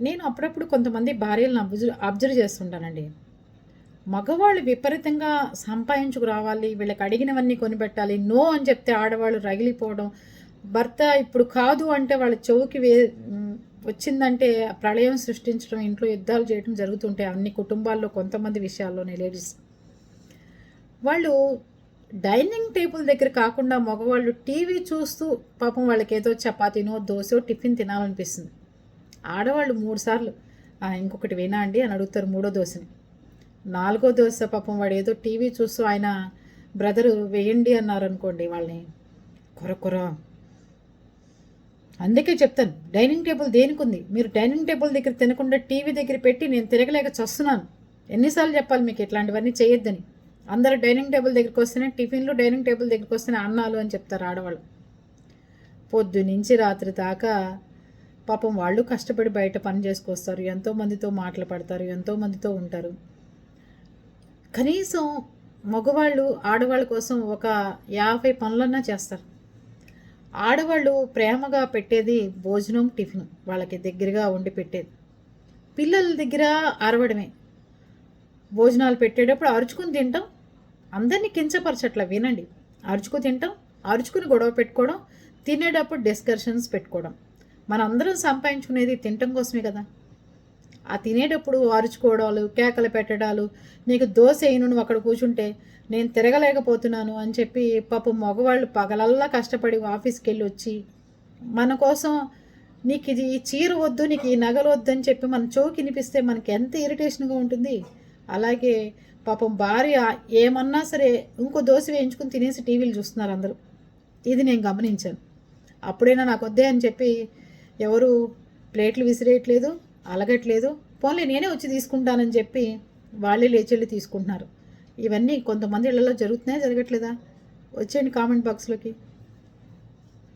నేను అప్పుడప్పుడు కొంతమంది భార్యలను అబ్జర్వ్ అబ్జర్వ్ చేస్తుంటానండి. మగవాళ్ళు విపరీతంగా సంపాదించుకు రావాలి వీళ్ళకి అడిగినవన్నీ కొనిపెట్టాలి నో అని చెప్తే ఆడవాళ్ళు రగిలిపోవడం భర్త ఇప్పుడు కాదు అంటే వాళ్ళ చెవుకి వే వచ్చిందంటే ప్రళయం సృష్టించడం ఇంట్లో యుద్ధాలు చేయడం జరుగుతుంటాయి అన్ని కుటుంబాల్లో కొంతమంది విషయాల్లోనే లేడీస్. వాళ్ళు డైనింగ్ టేబుల్ దగ్గర కాకుండా మగవాళ్ళు టీవీ చూస్తూ పాపం వాళ్ళకి ఏదో చపాతీనో దోశో టిఫిన్ తినాలనిపిస్తుంది. ఆడవాళ్ళు మూడు సార్లు. ఇంకొకటి వినా అండి అని అడుగుతారు మూడో దోశని. నాలుగో దోశ పాపం వాడు ఏదో టీవీ చూస్తూ ఆయన బ్రదరు వేయండి అన్నారు అనుకోండి వాళ్ళని. కొర కొర. అందుకే చెప్తాను డైనింగ్ టేబుల్ దేనికి ఉంది మీరు డైనింగ్ టేబుల్ దగ్గర తినకుండా టీవీ దగ్గర పెట్టి నేను తిరగలేక చస్తున్నాను. ఎన్నిసార్లు చెప్పాలి మీకు ఇట్లాంటివన్నీ చేయొద్దని. అందరూ డైనింగ్ టేబుల్ దగ్గరికి వస్తేనే టిఫిన్లు డైనింగ్ టేబుల్ దగ్గరికి వస్తేనే అన్నాలు అని చెప్తారు ఆడవాళ్ళు. పొద్దు నుంచి రాత్రి దాకా పాపం వాళ్ళు కష్టపడి బయట పని చేసుకొస్తారు ఎంతోమందితో మాటలు పడతారు ఎంతోమందితో ఉంటారు. కనీసం మగవాళ్ళు ఆడవాళ్ళ కోసం ఒక యాభై పనులన్నా చేస్తారు. ఆడవాళ్ళు ప్రేమగా పెట్టేది భోజనం టిఫిన్ వాళ్ళకి దగ్గరగా వండి పెట్టేది. పిల్లల దగ్గర అరవడమే. భోజనాలు పెట్టేటప్పుడు అరుచుకుని తింటాం. అందరినీ కించపరచట్లా వినండి. అరుచుకు తింటాం అరుచుకుని గొడవ పెట్టుకోవడం తినేటప్పుడు డిస్కషన్స్ పెట్టుకోవడం. మనందరం సంపాదించుకునేది తినటం కోసమే కదా. ఆ తినేటప్పుడు అరుచుకోవడాలు కేకలు పెట్టడాలు నీకు దోశ వేయను నువ్వు అక్కడ కూర్చుంటే నేను తిరగలేకపోతున్నాను అని చెప్పి పాపం మగవాళ్ళు పగలల్లా కష్టపడి ఆఫీస్కి వెళ్ళి వచ్చి మన కోసం నీకు ఇది ఈ చీర వద్దు నీకు ఈ నగలు వద్దు అని చెప్పి మన చోకి వినిపిస్తే మనకి ఎంత ఇరిటేషన్గా ఉంటుంది. అలాగే పాపం భార్య ఏమన్నా సరే ఇంకో దోశ వేయించుకుని తినేసి టీవీలు చూస్తున్నారు అందరూ. ఇది నేను గమనించాను. అప్పుడైనా నాకు వద్దే అని చెప్పి ఎవరు ప్లేట్లు విసిరేయట్లేదు అలగట్లేదు. పోన్లే నేనే వచ్చి తీసుకుంటానని చెప్పి వాళ్ళే లేచెళ్ళి తీసుకుంటున్నారు. ఇవన్నీ కొంతమంది ఇళ్ళలో జరుగుతున్నాయా జరగట్లేదా? వచ్చేయండి కామెంట్ బాక్స్లోకి.